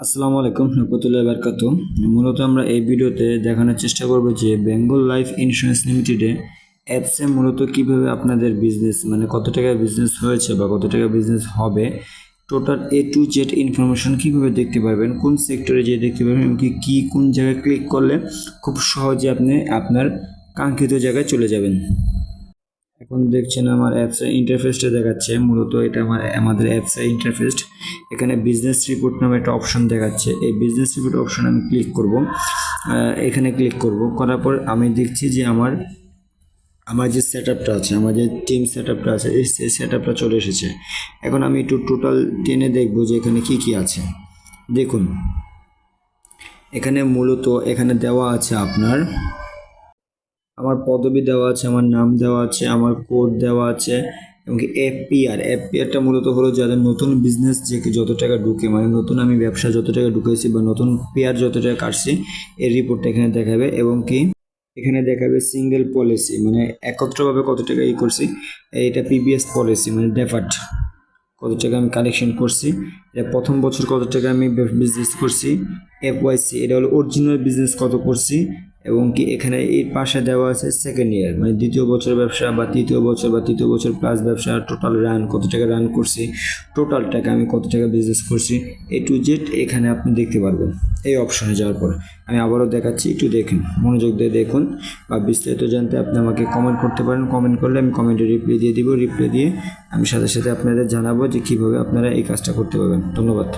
আসসালামু আলাইকুম রহমতুল্লাহ বারকাত মূলত আমরা এই ভিডিওতে দেখানোর চেষ্টা করব যে বেঙ্গল লাইফ ইন্স্যুরেন্স লিমিটেডে অ্যাপসে মূলত কীভাবে আপনাদের বিজনেস মানে কত টাকা বিজনেস হয়েছে বা কত টাকা বিজনেস হবে total A to Z information কীভাবে দেখতে পারবেন, কোন সেক্টরে যেয়ে দেখতে পারবেন এমনকি কী কোন জায়গায় ক্লিক করলে খুব সহজে আপনি আপনার কাঙ্ক্ষিত জায়গায় চলে যাবেন। এখন দেখছেন আমার অ্যাপসের ইন্টারফেসটা দেখাচ্ছে, মূলত এটা আমার, আমাদের অ্যাপসের ইন্টারফেস এখানে বিজনেস রিপোর্ট নামে একটা অপশন দেখাচ্ছে। এই বিজনেস রিপোর্ট অপশন আমি ক্লিক করব। এখানে ক্লিক করব। করার পর আমি দেখছি যে আমার আমার যে সেট আপটা আছে, আমার যে টিম সেট আপটা আছে, এই সেট আপটা চলে এসেছে। এখন আমি একটু টোটাল টেনে দেখব যে এখানে কি কি আছে। দেখুন, এখানে মূলত এখানে দেওয়া আছে আপনার আমার পদবি দেওয়া আছে, আমার নাম দেওয়া আছে, আমার কোড দেওয়া আছে এবং এফপিআর। এফপিআরটা মূলত হলো যাদের নতুন বিজনেস যে যত টাকা ঢুকে মানে নতুন আমি ব্যবসা যত টাকা ঢুকেছি বা নতুন পেয়ার যত টাকা কাটছি এর রিপোর্টটা এখানে দেখাবে এবং কি এখানে দেখাবে সিঙ্গেল পলিসি মানে একত্রভাবে কত টাকা ই করছি এটা পিবিএস পলিসি মানে ডেফার্ট কত টাকা আমি কালেকশন করছি, এটা প্রথম বছর কত টাকা আমি বিজনেস করছি এফ এফওয়াইসি এটা হলো অরিজিনাল বিজনেস কত করছি এবং কি এখানে এর পাশে দেওয়া আছে সেকেন্ড ইয়ার মানে দ্বিতীয় বছর ব্যবসা বা তৃতীয় বছর বা তৃতীয় বছর প্লাস ব্যবসা টোটাল রান কত টাকা রান করছি টোটাল টাকা আমি কত টাকা বিজনেস করছি এ টু জেড এখানে আপনি দেখতে পারবেন। এই অপশনে যাওয়ার পর আমি আবারও দেখাচ্ছি, একটু দেখুন, মনোযোগ দিয়ে দেখুন বা বিস্তারিত জানতে আপনি আমাকে কমেন্ট করতে পারেন। কমেন্ট করলে আমি কমেন্টে রিপ্লাই দিয়ে দিব রিপ্লাই দিয়ে আমি সাথে সাথে আপনাদের জানাব যে কীভাবে আপনারা এই কাজটা করতে পারবেন। ধন্যবাদ।